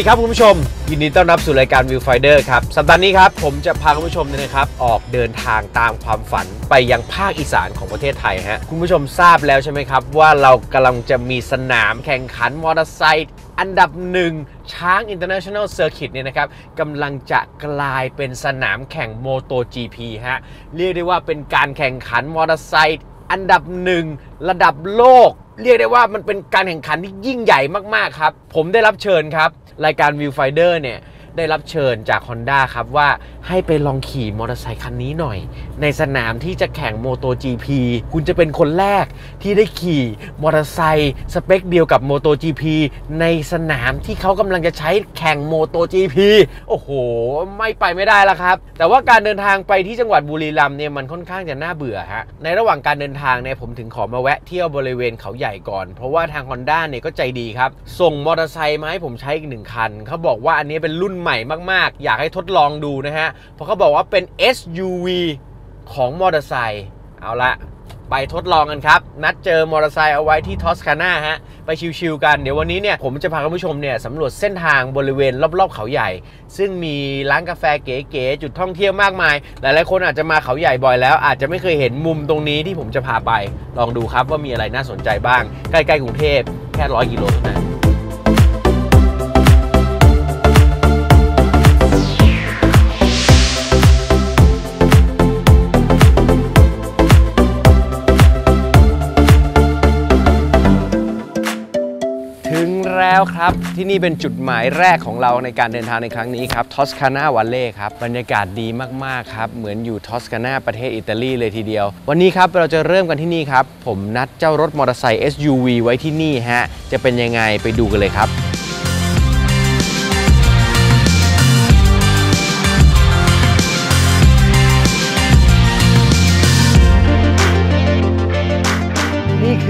สวัสดีครับคุณผู้ชม ยินดีต้อนรับสู่รายการ Viewfinder ครับสัปดาห์นี้ครับผมจะพาคุณผู้ชมเนี่ยนะครับออกเดินทางตามความฝันไปยังภาคอีสานของประเทศไทยฮะคุณผู้ชมทราบแล้วใช่ไหมครับ ว่าเรากำลังจะมีสนามแข่งขันมอเตอร์ไซค์อันดับหนึ่งช้าง International Circuit เนี่ยนะครับกำลังจะกลายเป็นสนามแข่ง Moto GP ฮะเรียกได้ว่าเป็นการแข่งขันมอเตอร์ไซค์อันดับหนึ่งระดับโลก เรียกได้ว่ามันเป็นการแข่งขันที่ยิ่งใหญ่มากๆครับ ผมได้รับเชิญครับ รายการวิวไฟเดอร์เนี่ย ได้รับเชิญจาก Honda ครับว่าให้ไปลองขี่มอเตอร์ไซคันนี้หน่อย ในสนามที่จะแข่ง Moto GP คุณจะเป็นคนแรกที่ได้ขี่มอเตอร์ไซค์สเปคเดียวกับ Moto GP ในสนามที่เขากำลังจะใช้แข่ง Moto GP โอ้โห ไม่ไปไม่ได้แล้วครับ แต่ว่าการเดินทางไปที่จังหวัดบุรีรัมย์เนี่ยมันค่อนข้างจะน่าเบื่อฮะในระหว่างการเดินทางเนี่ยผมถึงขอมาแวะเที่ยวบริเวณเขาใหญ่ก่อน เพราะว่าทาง Honda เนี่ยก็ใจดีครับส่งมอเตอร์ไซค์มาให้ผมใช้อีกหนึ่งคันเขาบอกว่าอันนี้เป็นรุ่นใหม่มากๆ อยากให้ทดลองดูนะฮะ เพราะเขาบอกว่าเป็น SUV ของมอเตอร์ไซค์เอาละไปทดลองกันครับ นัดเจอมอเตอร์ไซค์เอาไว้ที่ทอสคาน่าฮะ ไปชิวๆกัน เดี๋ยววันนี้เนี่ย ผมจะพาคุณผู้ชมเนี่ยสำรวจเส้นทางบริเวณรอบๆเขาใหญ่ ซึ่งมีร้านกาแฟเก๋ๆจุดท่องเที่ยวมากมาย หลายๆคนอาจจะมาเขาใหญ่บ่อยแล้ว อาจจะไม่เคยเห็นมุมตรงนี้ที่ผมจะพาไป ลองดูครับว่ามีอะไรน่าสนใจบ้าง ใกล้ๆกรุงเทพแค่ร้อยกิโลนั้น แล้วครับ ที่นี่เป็นจุดหมายแรกของเราในการเดินทางในครั้งนี้ครับทอสคานาวัลเล่ครับบรรยากาศดีมากๆครับ เหมือนอยู่ทอสคานาประเทศอิตาลีเลยทีเดียว วันนี้ครับเราจะเริ่มกันที่นี่ครับ ผมนัดเจ้ารถมอเตอร์ไซค์ SUV ไว้ที่นี่ฮะจะเป็นยังไงไปดูกันเลยครับ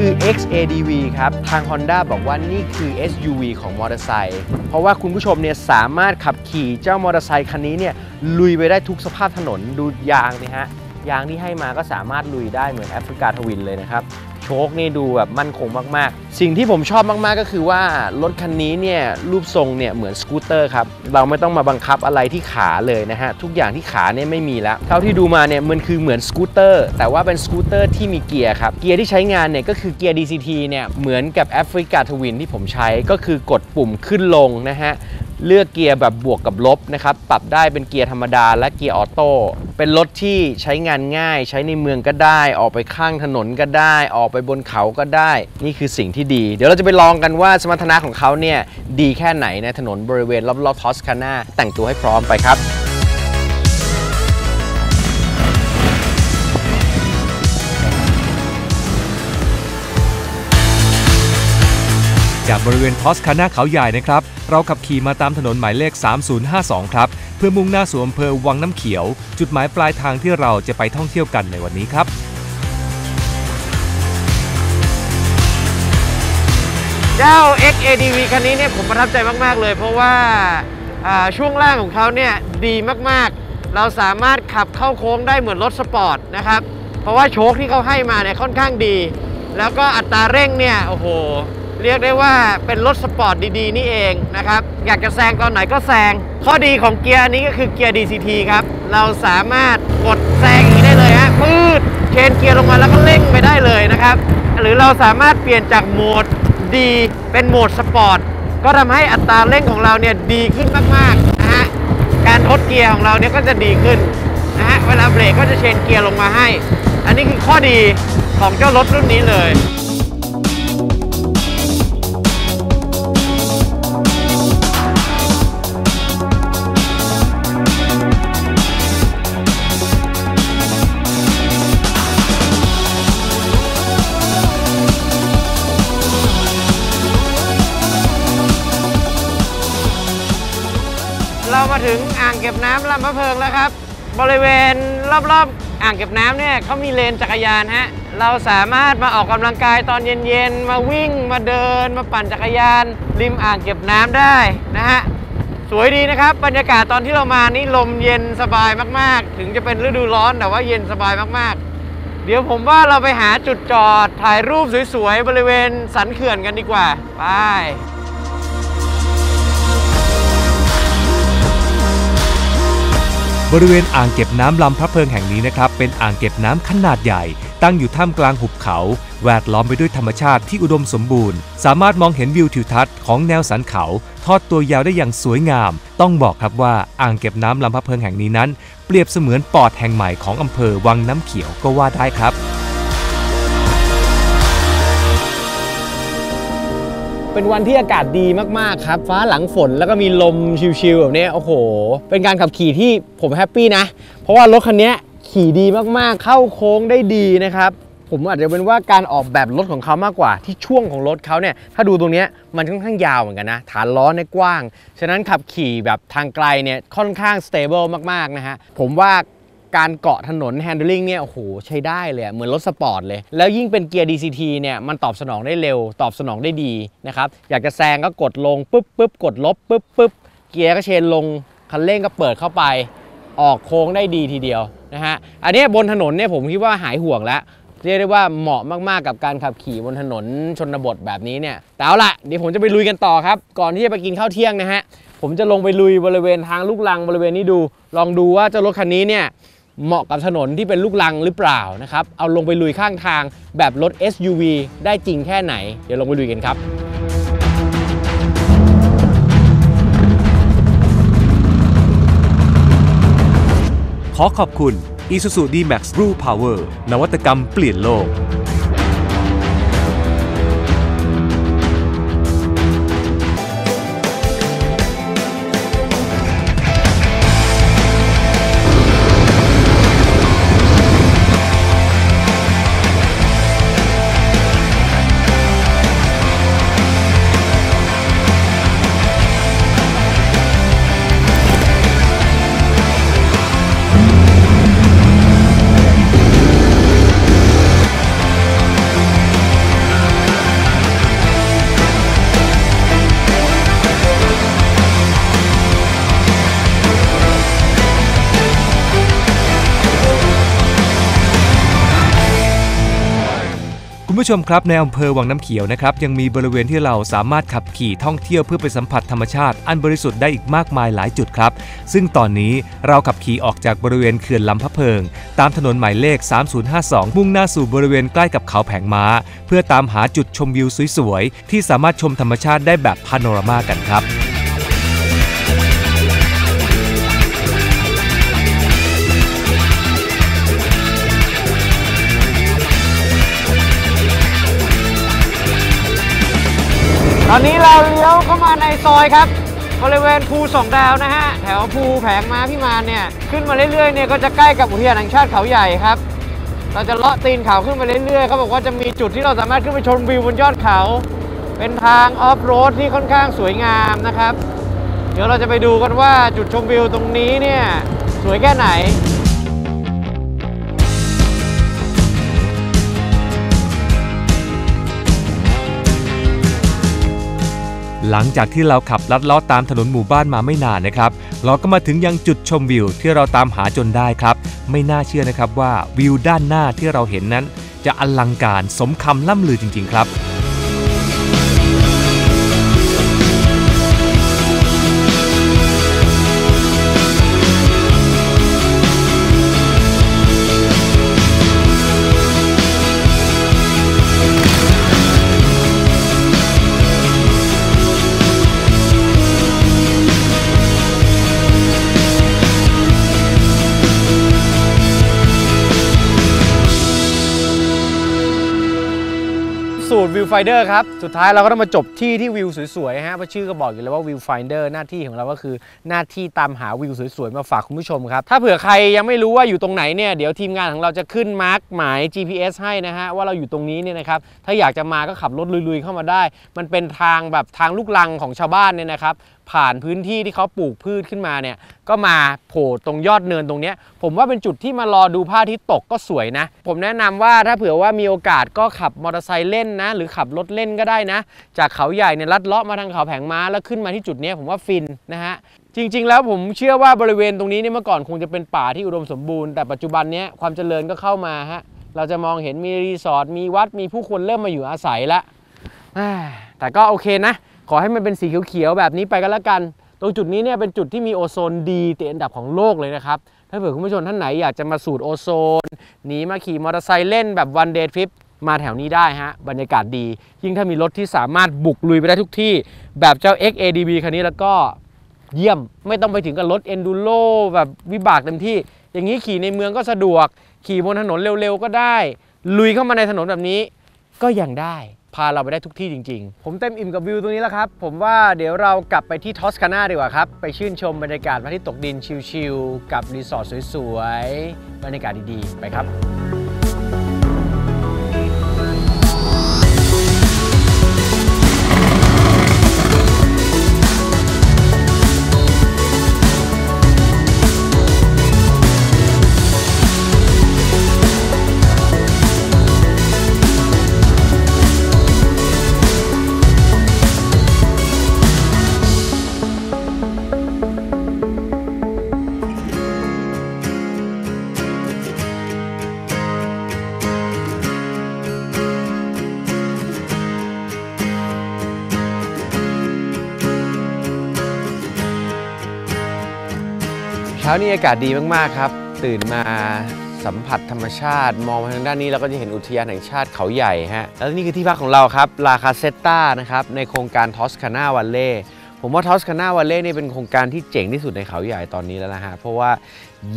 คือ XADV ครับ ทาง Honda บอกว่านี่คือ SUV ของมอเตอร์ไซค์เพราะว่าคุณผู้ชมเนี่ยสามารถขับขี่เจ้ามอเตอร์ไซค์คันนี้เนี่ยลุยไปได้ทุกสภาพถนนดูยางนี่ฮะยางที่ให้มาก็สามารถลุยได้เหมือนแอฟริกาทวินเลยนะครับ ชคนี่ดูแบบมั่นคงมากๆ สิ่งที่ผมชอบมากๆก็คือว่ารถคันนี้เนี่ยรูปทรงเนี่ยเหมือนสกูตเตอร์ครับ เราไม่ต้องมาบังคับอะไรที่ขาเลยนะฮะ ทุกอย่างที่ขาเนี่ยไม่มีแล้ว เท่าที่ดูมาเนี่ยมันคือเหมือนสกูตเตอร์แต่ว่าเป็นสกูตเตอร์ที่มีเกียร์ครับ เกียร์ที่ใช้งานเนี่ยก็คือเกียร์ DCT เนี่ยเหมือนกับแอฟริกาทวินที่ผมใช้ก็คือกดปุ่มขึ้นลงนะฮะ เลือกเกียร์แบบบวกกับลบนะครับ ปรับได้เป็นเกียร์ธรรมดาและเกียร์ออโต้ เป็นรถที่ใช้งานง่าย ใช้ในเมืองก็ได้ ออกไปข้างถนนก็ได้ ออกไปบนเขาก็ได้ นี่คือสิ่งที่ดี เดี๋ยวเราจะไปลองกันว่าสมรรถนะของเขาเนี่ยดีแค่ไหนในถนนบริเวณรอบๆทอสคาน่าแต่งตัวให้พร้อมไปครับ จากบริเวณทอสคานาเขาใหญ่นะครับ เราขับขี่มาตามถนนหมายเลข 3052 ครับ เพื่อมุ่งหน้าสู่อำเภอวังน้ำเขียว จุดหมายปลายทางที่เราจะไปท่องเที่ยวกันในวันนี้ครับเจ้า XADV คันนี้เนี่ยผมประทับใจมาก ๆ เลย เพราะว่าอ่าช่วงล่างของเขาเนี่ยดีมากๆ เราสามารถขับเข้าโค้งได้เหมือนรถสปอร์ตนะครับ เพราะว่าโชคที่เขาให้มาเนี่ยค่อนข้างดี แล้วก็อัตราเร่งเนี่ยโอ้โห เรียกได้ว่าเป็นรถสปอร์ตดีๆ นี่เองนะครับ อยากจะแซงตอนไหนก็แซง ข้อดีของเกียร์นี้ก็คือเกียร์ DCT ครับ เราสามารถกดแซงอย่างนี้ได้เลยฮะปืดเชนเกียร์ลงมาแล้วก็เร่งไปได้เลยนะครับ หรือเราสามารถเปลี่ยนจากโหมดดีเป็นโหมดสปอร์ตก็ทำให้อัตราเร่งของเราเนี่ยดีขึ้นมากๆนะฮะ การทดเกียร์ของเราเนี่ยก็จะดีขึ้นนะฮะ เวลาเบรกก็จะเชนเกียร์ลงมาให้ อันนี้คือข้อดีของเจ้ารถรุ่นนี้เลย ถึงอ่างเก็บน้ำลำพะเพิงแล้วครับ บริเวณรอบๆอ่างเก็บน้ำเนี่ยเขามีเลนจักรยานฮะเราสามารถมาออกกำลังกายตอนเย็นๆ มาวิ่งมาเดิน มาปั่นจักรยาน ริมอ่างเก็บน้ำได้นะฮะสวยดีนะครับ บรรยากาศตอนที่เรามานี่ลมเย็นสบายมากๆ ถึงจะเป็นฤดูร้อนแต่ว่าเย็นสบายมากๆ เดี๋ยวผมว่าเราไปหาจุดจอดถ่ายรูปสวยๆ บริเวณสันเขื่อนกันดีกว่า ไป บริเวณอ่างเก็บน้ำลำพระเพิงแห่งนี้นะครับ เป็นอ่างเก็บน้ำขนาดใหญ่ ตั้งอยู่ท่ามกลางหุบเขา แวดล้อมไปด้วยธรรมชาติที่อุดมสมบูรณ์ สามารถมองเห็นวิวทิวทัศน์ของแนวสันเขา ทอดตัวยาวได้อย่างสวยงาม ต้องบอกครับว่าอ่างเก็บน้ำลำพระเพิงแห่งนี้นั้น เปรียบเสมือนปอดแห่งใหม่ของอำเภอวังน้ำเขียวก็ว่าได้ครับ เป็นวันที่อากาศดีมากๆครับ ฟ้าหลังฝนแล้วก็มีลมชิลๆแบบนี้โอ้โห เป็นการขับขี่ที่ผมแฮปปี้นะ เพราะว่ารถคันนี้ขี่ดีมากๆ เข้าโค้งได้ดีนะครับผมอาจจะเป็นว่าการออกแบบรถของเขามากกว่าที่ช่วงของรถเขาเนี่ยถ้าดูตรงนี้มันค่อนข้างยาวเหมือนกันนะ ฐานล้อเนี่ยกว้าง ฉะนั้นขับขี่แบบทางไกลเนี่ยค่อนข้าง stable มากๆนะฮะผมว่า การเกาะถนน handling เนี่ยโอ้โหใช้ได้เลยเหมือนรถสปอร์ตเลย แล้วยิ่งเป็นเกียร์ DCT เนี่ยมันตอบสนองได้เร็ว ตอบสนองได้ดีนะครับอยากจะแซงก็กดลงปุ๊บปุ๊บกดลบปุ๊บปุ๊บเกียร์ก็เชนลงคันเร่งก็เปิดเข้าไป ออกโค้งได้ดีทีเดียวนะฮะอันนี้บนถนนเนี่ยผมคิดว่าหายห่วงแล้วเรียกได้ว่าเหมาะมากๆกับการขับขี่บนถนนชนบทแบบนี้เนี่ยแต่เอาละเดี๋ยวผมจะไปลุยกันต่อครับ ก่อนที่จะไปกินข้าวเที่ยงนะฮะผมจะลงไปลุยบริเวณทางลูกลังบริเวณนี้ดู ลองดูว่าเจ้ารถคันนี้เนี่ย เหมาะกับถนนที่เป็นลูกลังหรือเปล่านะครับ เอาลงไปลุยข้างทางแบบรถ SUV ได้จริงแค่ไหน เดี๋ยวลงไปลุยกันครับขอขอบคุณ Isuzu D-Max Blue Power นวัตกรรมเปลี่ยนโลก ผู้ชมครับในอำเภอวังน้ำเขียวนะครับยังมีบริเวณที่เราสามารถขับขี่ท่องเที่ยวเพื่อไปสัมผัสธรรมชาติ อันบริสุทธิ์ได้อีกมากมายหลายจุดครับ ซึ่งตอนนี้เราขับขี่ออกจากบริเวณเขื่อนลำพะเพิง ตามถนนหมายเลข 3052 มุ่งหน้าสู่บริเวณใกล้กับเขาแผงม้า เพื่อตามหาจุดชมวิวสวยๆที่สามารถชมธรรมชาติได้แบบพาโนรามากันครับ ตอนนี้เราเลี้ยวเข้ามาในซอยครับ บริเวณภูสองดาวนะฮะ แถวภูแผงม้าพิมานเนี่ย ขึ้นมาเรื่อยๆเนี่ยก็จะใกล้กับอุทยานแห่งชาติเขาใหญ่ครับ เราจะเลาะตีนเขาขึ้นไปเรื่อยๆเขาบอกว่าจะมีจุดที่เราสามารถขึ้นไปชมวิวบนยอดเขา เป็นทางออฟโรดที่ค่อนข้างสวยงามนะครับ เดี๋ยวเราจะไปดูกันว่าจุดชมวิวตรงนี้เนี่ยสวยแค่ไหน หลังจากที่เราขับลัดเลาะตามถนนหมู่บ้านมาไม่นานนะครับ เราก็มาถึงยังจุดชมวิวที่เราตามหาจนได้ครับ ไม่น่าเชื่อนะครับว่าวิวด้านหน้าที่เราเห็นนั้น จะอลังการสมคำล่ำลือจริง ๆ ครับ วิวไฟเดอร์ครับ สุดท้ายเราก็ต้องมาจบที่ที่วิวสวยๆฮะเพราะชื่อก็บอกอยู่แล้วว่าวิวไฟเดอร์หน้าที่ของเราก็คือหน้าที่ตามหาวิวสวยๆมาฝากคุณผู้ชมครับ ถ้าเผื่อใครยังไม่รู้ว่าอยู่ตรงไหนเนี่ยเดี๋ยวทีมงานของเราจะขึ้นมาร์กหมาย GPS ให้นะฮะว่าเราอยู่ตรงนี้เนี่ยนะครับถ้าอยากจะมาก็ขับรถลุยๆเข้ามาได้ มันเป็นทางแบบทางลูกลังของชาวบ้านเนี่ยนะครับ ผ่านพื้นที่ที่เขาปลูกพืชขึ้นมาเนี่ยก็มาโผล่ตรงยอดเนินตรงนี้ผมว่าเป็นจุดที่มารอดูพระอาทิตย์ตกก็สวยนะ ผมแนะนำว่าถ้าเผื่อว่ามีโอกาสก็ขับมอเตอร์ไซค์เล่นนะ หรือขับรถเล่นก็ได้นะ จากเขาใหญ่เนี่ยลัดเลาะมาทางเขาแผงม้าแล้วขึ้นมาที่จุดนี้ผมว่าฟินนะฮะจริง ๆ แล้วผมเชื่อว่าบริเวณตรงนี้เนี่ยเมื่อก่อนคงจะเป็นป่าที่อุดมสมบูรณ์แต่ปัจจุบันเนี้ยความเจริญก็เข้ามาฮะเราจะมองเห็นมีรีสอร์ทมีวัดมีผู้คนเริ่มมาอยู่อาศัยละแต่ก็โอเคนะ ขอให้มันเป็นสีเขียวๆแบบนี้ไปก็แล้วกัน ตรงจุดนี้เนี่ยเป็นจุดที่มีโอโซนดีติดอันดับของโลกเลยนะครับ ถ้าเผื่อคุณผู้ชมท่านไหนอยากจะมาสูดโอโซนหนีมาขี่มอเตอร์ไซค์เล่นแบบวันเดย์ทริปมาแถวนี้ได้ฮะ บรรยากาศดี ยิ่งถ้ามีรถที่สามารถบุกลุยไปได้ทุกที่ แบบเจ้า XADB คันนี้แล้วก็เยี่ยมไม่ต้องไปถึงกับรถ Enduro แบบวิบากเต็มที่ อย่างนี้ขี่ในเมืองก็สะดวก ขี่บนถนนเร็วๆก็ได้ ลุยเข้ามาในถนนแบบนี้ก็ยังได้ พาเราไปได้ทุกที่จริง ๆ ผมเต็มอิ่มกับวิวตรงนี้แล้วครับ ผมว่าเดี๋ยวเรากลับไปที่ทอสคาน่าดีกว่าครับ ไปชื่นชมบรรยากาศพระอาทิตย์ตกดินชิลๆกับรีสอร์ทสวยๆ บรรยากาศดีๆ ไปครับ ช้านี้อากาศดีมาก ๆ ครับ ตื่นมาสัมผัสธรรมชาติ มองมาทางด้านนี้เราก็จะเห็นอุทยานแห่งชาติเขาใหญ่ฮะแล้วนี่คือที่พักของเราครับลาคาเซตตานะครับในโครงการทอสคานาวันเล่ ผมว่าทอสคานาวัลเล่นี่เป็นโครงการที่เจ๋งที่สุดในเขาใหญ่ตอนนี้แล้วนะฮะ เพราะว่า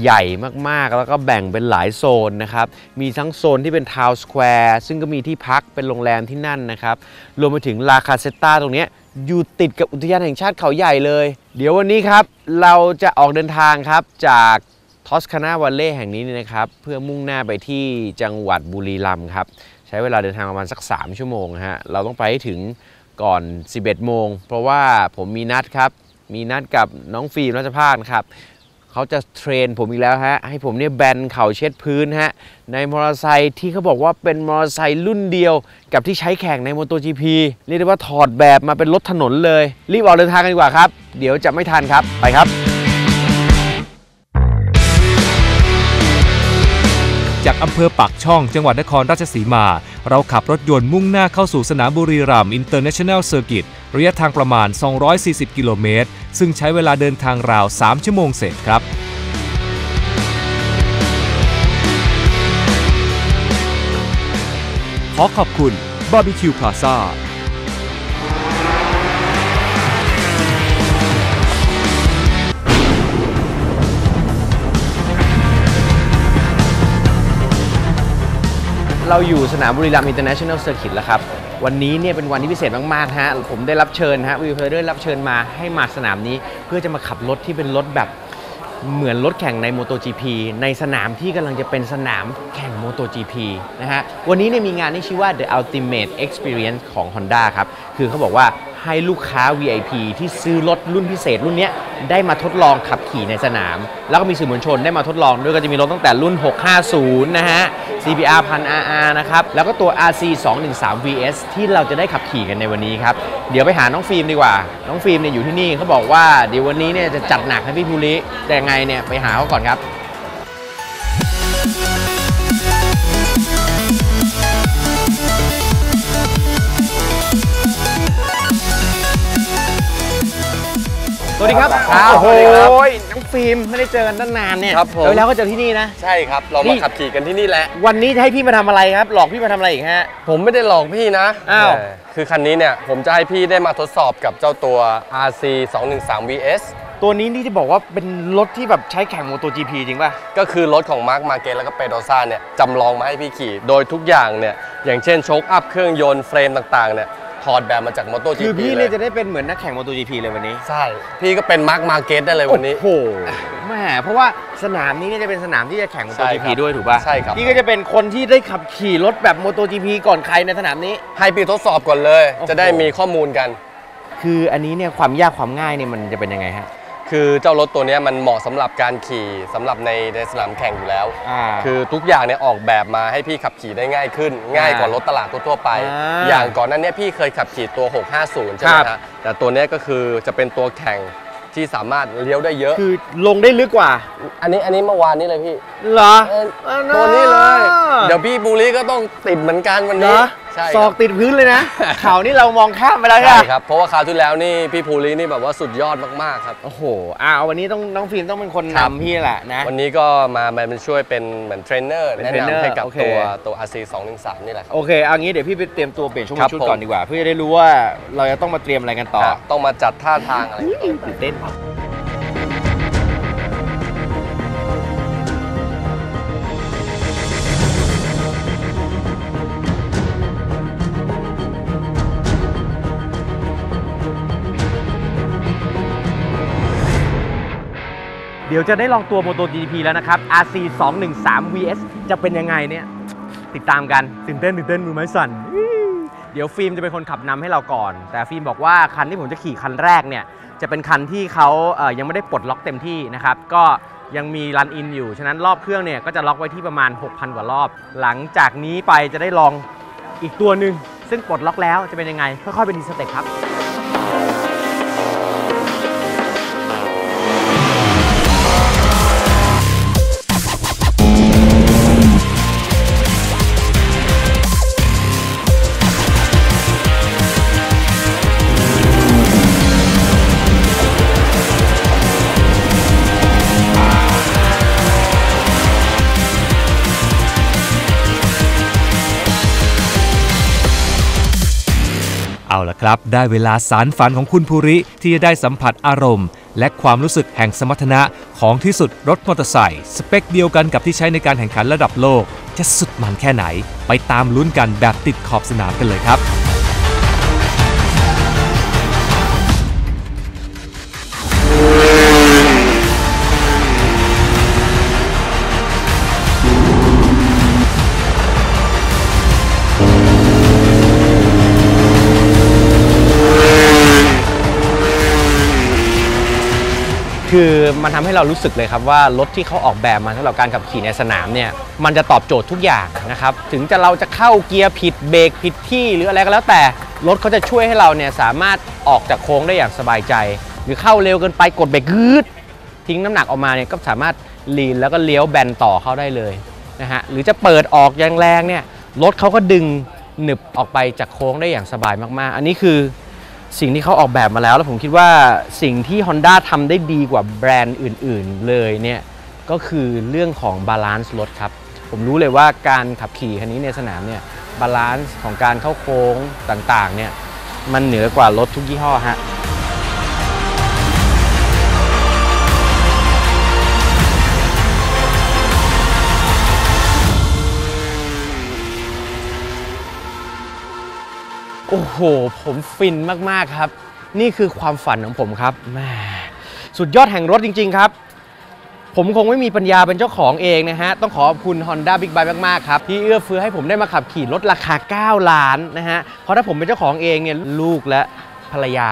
ใหญ่มากๆ แล้วก็แบ่งเป็นหลายโซนนะครับ มีทั้งโซนที่เป็นทาวน์สแควร์ซึ่งก็มีที่พักเป็นโรงแรมที่นั่นนะครับ รวมไปถึงลาคาเซตตาตรงนี้อยู่ติดกับอุทยานแห่งชาติเขาใหญ่เลย เดี๋ยววันนี้ครับเราจะออกเดินทางครับจากทอสคานาวัลเล่แห่งนี้เนี่ยนะครับ เพื่อมุ่งหน้าไปที่จังหวัดบุรีรัมย์ครับ ใช้เวลาเดินทางประมาณสัก 3 ชั่วโมงฮะเราต้องไปให้ถึง ก่อน 11 โมง เพราะว่าผมมีนัดครับ มีนัดกับน้องฟิล์มรัชภาคนะครับเขาจะเทรนผมอีกแล้วฮะ ให้ผมเนี่ยแบนเข่าเช็ดพื้นฮะ ในมอเตอร์ไซค์ที่เขาบอกว่าเป็นมอเตอร์ไซค์รุ่นเดียว กับที่ใช้แข่งในโมโตจีพีเรียกได้ว่าถอดแบบมาเป็นรถถนนเลย รีบออกเดินทางกันดีกว่าครับ เดี๋ยวจะไม่ทันครับ ไปครับ จากอำเภอปากช่องจังหวัดนครราชสีมา เราขับรถยนต์มุ่งหน้าเข้าสู่สนามบุรีรัมย์อินเตอร์เนชั่นแนลเซอร์กิตระยะทางประมาณ 240 กิโลเมตร ซึ่งใช้เวลาเดินทางราว 3 ชั่วโมงเศษครับขอขอบคุณบาร์บีคิวพลาซ่า เราอยู่สนามบุรีรัมย์อินเตอร์เนชั่นแนลเซอร์กิตแล้วครับ วันนี้เนี่ยเป็นวันที่พิเศษมาก ๆ ฮะ ผมได้รับเชิญฮะวิวเพลเดอร์รับเชิญมาให้มาสนามนี้ เพื่อจะมาขับรถที่เป็นรถแบบเหมือนรถแข่งใน MotoGP ในสนามที่กำลังจะเป็นสนามแข่ง MotoGP นะฮะ วันนี้เนี่ยมีงานที่ชื่อว่า The Ultimate Experience ของ Honda ครับ คือเขาบอกว่า ให้ลูกค้า VIP ที่ซื้อรถรุ่นพิเศษรุ่นนี้ได้มาทดลองขับขี่ในสนาม แล้วก็มีสื่อมวลชนได้มาทดลองด้วยก็จะมีรถตั้งแต่รุ่น 650 นะฮะ CBR 1000 RR นะครับ แล้วก็ตัว RC 213 VS ที่เราจะได้ขับขี่กันในวันนี้ครับ เดี๋ยวไปหาน้องฟิล์มดีกว่า น้องฟิล์มเนี่ยอยู่ที่นี่เขาบอกว่าเดี๋ยววันนี้เนี่ยจะจัดหนักให้พี่ภูริแต่ไงเนี่ยไปหาเขาก่อนครับ วัสดีครับครับโอ้โหสวัสดีครับน้องฟิล์มไม่ได้เจอกันตั้งนานเนี่ยครับผมเดี๋ยวแล้วก็เจอที่นี่นะใช่ครับ เรานี่มาขับขี่กันที่นี่แหละ วันนี้จะให้พี่มาทำอะไรครับ หลอกพี่มาทำอะไรอีกฮะ ผมไม่ได้หลอกพี่นะอ้าวเคือคันนี้เนี่ยผมจะให้พี่ได้มาทดสอบกับเจ้าตัว RC 213 VS ตัวนี้นี่ที่บอกว่าเป็นรถที่แบบใช้แข่ง MotoGP จริงป่ะ ก็คือรถของมาร์คมาเกตแล้วก็เปโดซ่าเนี่ยจำลองมาให้พี่ขี่ โดยทุกอย่างเนี่ยอย่างเช่นโชคอัพเครื่องยนต์เฟรมต่างๆเนี่ย ถอดแบบมาจาก MotoGP คือพี่เลเนี่ยยจะได้เป็นเหมือนนักแข่ง MotoGP เลยวันนี้ใช่ พี่ก็เป็นมาร์คมาเกตได้เลยวันนี้ โอ้โหแหมเพราะว่าสนามนี้เนี่ยจะเป็นสนามที่จะแข่งใช่ MotoGP ครับด้วยถูกป่ะใช่ครับ พี่ก็จะเป็นคนที่ได้ขับขี่รถแบบ MotoGP ก่อนใครในสนามนี้ ให้พี่ทดสอบก่อนเลย โอ้โห จะได้มีข้อมูลกัน คืออันนี้เนี่ยความยากความง่ายเนี่ยมันจะเป็นยังไงฮะ คือเจ้ารถตัวเนี้ยมันเหมาะสำหรับการขี่สำหรับในในสนามแข่งอยู่แล้วอ่าคือทุกอย่างเนี่ยออกแบบมาให้พี่ขับขี่ได้ง่ายขึ้น ง่ายกว่ารถตลาดทั่วๆไปอ่าอย่างก่อนหนั้นเนี่ยพี่เคยขับขี่ตัว 650 ใช่ไหมครัฮะบแต่ตัวเนี้ยก็คือจะเป็นตัวแข่งที่สามารถเลี้ยวได้เยอะ คือลงได้ลึกกว่า อันนี้อันนี้เมื่อวานนี้เลยพี่เหรอเอออ่าตัวนี้เลย เดี๋ยวพี่บูรีก็ต้องติดเหมือนกันวันเหรนี้อใช่ศอกติดพื้นเลยนะ ข่าวนี่เรามองข้ามไปแล้วใช่ใช่ไหมครับ เพราะว่าคราวที่แล้วนี่พี่ภูรินี่แบบว่าสุดยอดมากๆครับ โอ้โหอ่าวันนี้ต้องน้องฟิล์มต้องเป็นคนครับ นำพี่แหละนะ วันนี้ก็มามาเป็นช่วยเป็นเหมือนเทรนเนอร์เป็นแนะเทรนเนอร์นำให้กับโอเค ตัวตัว RC 213นี่แหละครับ โอเคเอางี้เดี๋ยวพี่ไปเตรียมตัวเปลี่ยนชุดครับชุดผม ก่อนดีกว่า เพื่อจะได้รู้ว่าเราจะต้องมาเตรียมอะไรกันต่อครับต้องมาจัดท่าทางอะไร ตื่นเต้น ดี๋ยวจะได้ลองตัว MotoGP แล้วนะครับ RC 213 VS จะเป็นยังไงเนี่ยติดตามกันตื่นเต้นตื่นเต้นมือไม้สั่นอื้อเดี๋ยวฟิล์มจะเป็นคนขับนำให้เราก่อน แต่ฟิล์มบอกว่าคันที่ผมจะขี่คันแรกเนี่ยจะเป็นคันที่เขาเอ่อยังไม่ได้ปลดล็อกเต็มที่นะครับก็ยังมีรันอินอยู่ ฉะนั้นรอบเครื่องเนี่ยก็จะล็อกไว้ที่ประมาณ 6,000 กว่ารอบ หลังจากนี้ไปจะได้ลองอีกตัวหนึ่งซึ่งปลดล็อกแล้วจะเป็นยังไงค่อยๆเป็นดีสเต็ปครับ เอาละครับ ได้เวลาสารฝันของคุณภูริที่จะได้สัมผัสอารมณ์ และความรู้สึกแห่งสมรรถนะของที่สุดรถมอเตอร์ไซค์สเปคเดียวกันกับที่ใช้ในการแข่งขันระดับโลก จะสุดมันแค่ไหน ไปตามลุ้นกันแบบติดขอบสนามกันเลยครับ คือมันทำให้เรารู้สึกเลยครับว่ารถที่เขาออกแบบมาสำหรับการขับขี่ในสนามเนี่ยมันจะตอบโจทย์ทุกอย่างนะครับถึงจะเราจะเข้าเกียร์ผิดเบรกผิดที่หรืออะไรก็แล้วแต่รถเขาจะช่วยให้เราเนี่ยสามารถออกจากโค้งได้อย่างสบายใจ หรือเข้าเร็วเกินไปกดเบรกกึดทิ้งน้ำหนักออกมาเนี่ยก็สามารถลีนแล้วก็เลี้ยวแบนต่อเข้าได้เลยนะฮะหรือจะเปิดออกแรงเนี่ยรถเขาก็ดึงหนึบออกไปจากโค้งได้อย่างสบายมากๆ อันนี้คือ สิ่งที่เขาออกแบบมาแล้ว แล้วผมคิดว่าสิ่งที่ Honda ทำได้ดีกว่าแบรนด์อื่น ๆ เลยเนี่ยก็คือเรื่องของบาลานซ์รถครับ ผมรู้เลยว่าการขับขี่คันนี้ในสนามเนี่ยบาลานซ์ของการเข้าโค้งต่างๆเนี่ยมันเหนือกว่ารถทุกยี่ห้อฮะ โอ้โห ผมฟินมากๆครับ นี่คือความฝันของผมครับแมสุดยอดแห่งรถจริง ๆ ครับ ผมคงไม่มีปัญญาเป็นเจ้าของเองนะฮะ ต้องขอขอบคุณ Honda Big Bike มาก ๆ ครับ ที่เอื้อเฟื้อให้ผมได้มาขับขี่รถราคา 9 ล้านนะฮะ เพราะถ้าผมเป็นเจ้าของเองเนี่ย ลูกและภรรยา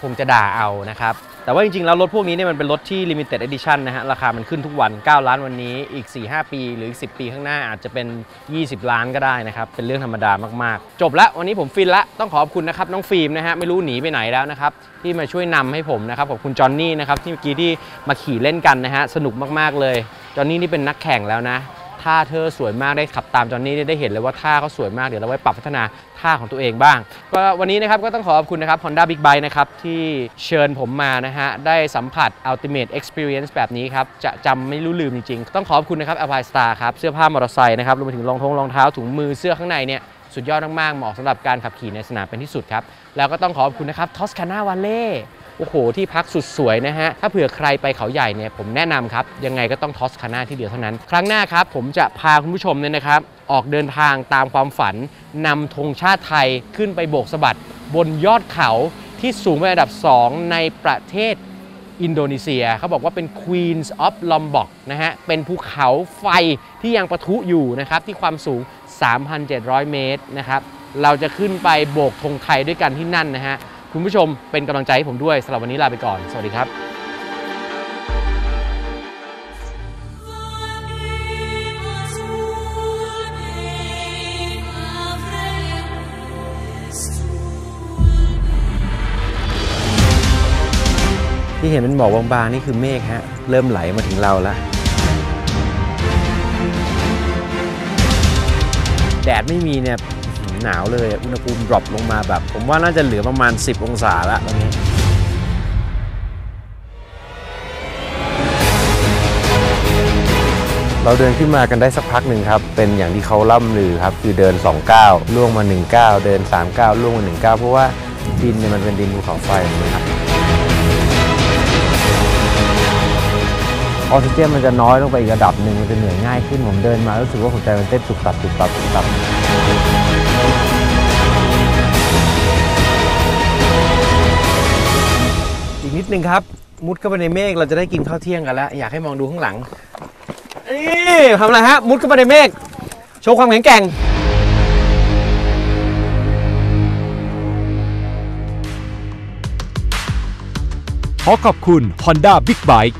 คงจะด่าเอานะครับ แต่ว่าจริงๆ แล้วรถพวกนี้เนี่ยมันเป็นรถที่ limited edition นะฮะ ราคามันขึ้นทุกวัน 9 ล้านวันนี้ อีก 4-5 ปี หรืออีก10 ปีข้างหน้าอาจจะเป็น 20 ล้านก็ได้นะครับ เป็นเรื่องธรรมดามากๆ จบละวันนี้ผมฟินละ ต้องขอบคุณนะครับ น้องฟิล์มนะฮะ ไม่รู้หนีไปไหนแล้วนะครับ ที่มาช่วยนำให้ผมนะครับ ขอบคุณจอห์นนี่นะครับที่เมื่อกี้ที่มาขี่เล่นกันนะฮะ สนุกมากๆเลย จอห์นนี่นี่เป็นนักแข่งแล้วนะ ท่าเธอสวยมากได้ขับตามจอนนี่ได้เห็นเลยว่าท่าเขาสวยมากเดี๋ยวเราไว้ปรับพัฒนาท่าของตัวเองบ้าง ก็วันนี้นะครับก็ต้องขอขอบคุณนะครับ Honda Big Bike นะครับที่เชิญผมมานะฮะได้สัมผัส Ultimate Experience แบบนี้ครับจะจำไม่รู้ลืมจริง ๆ ต้องขอบคุณนะครับ Alpine Star ครับเสื้อผ้ามอเตอร์ไซค์นะครับรวมไปถึงรองทงรองเท้าถุงมือเสื้อข้างในเนี่ยสุดยอดมากๆเหมาะสำหรับการขับขี่ในสนามเป็นที่สุดครับแล้วก็ต้องขอบคุณนะครับ Toscana Valley โอ้โห ที่พักสุดสวยนะฮะ ถ้าเผื่อใครไปเขาใหญ่เนี่ยผมแนะนำครับ ยังไงก็ต้องทอสคาน่าที่เดียวเท่านั้น ครั้งหน้าครับ ผมจะพาคุณผู้ชมเนี่ยนะครับ ออกเดินทางตามความฝันนำธงชาติไทยขึ้นไปโบกสะบัด บนยอดเขาที่สูงเป็นอันดับ 2 ในประเทศอินโดนีเซียเขาบอกว่าเป็น Queens of Lombok นะฮะ เป็นภูเขาไฟที่ยังปะทุอยู่นะครับ ที่ความสูง 3,700 เมตรนะครับ เราจะขึ้นไปโบกธงไทยด้วยกันที่นั่นนะฮะ คุณผู้ชมเป็นกำลังใจให้ผมด้วยสำหรับวันนี้ลาไปก่อน สวัสดีครับที่เห็นเป็นหมอกบางๆนี่คือเมฆฮะ เริ่มไหลมาถึงเราแล้ว แดดไม่มีเนี่ย หนาวเลย อุณหภูมิดรอปลงมาแบบ ผมว่าน่าจะเหลือประมาณ 10 องศาล้วตอนนี้เราเดินขึ้นมากันได้สักพักหนึ่งครับ เป็นอย่างที่เขาล่ำลือครับ คือเดิน2ก้าล่วงมา1ก้าเดิน3ก้าล่วงมา1ก้าเพราะว่าดินเนี่ยมันเป็นดินภูเขาไฟนะครับออกซิเจนมันจะน้อยลงไปอีกระดับหนึ่งมันจะเหนื่อยง่ายขึ้นผมเดินมารู้สึกว่าหัวใจมันเต้นตุบตับตุบตับตุบตับ ดนึงครับ มุดเข้าไปในเมฆเราจะได้กินข้าวเที่ยงกันแล้ว อยากให้มองดูข้างหลังนี่ทำอะไรฮะ มุดเข้าไปในเมฆโชว์ความแข็งแกร่งขอขอบคุณ Honda Big Bike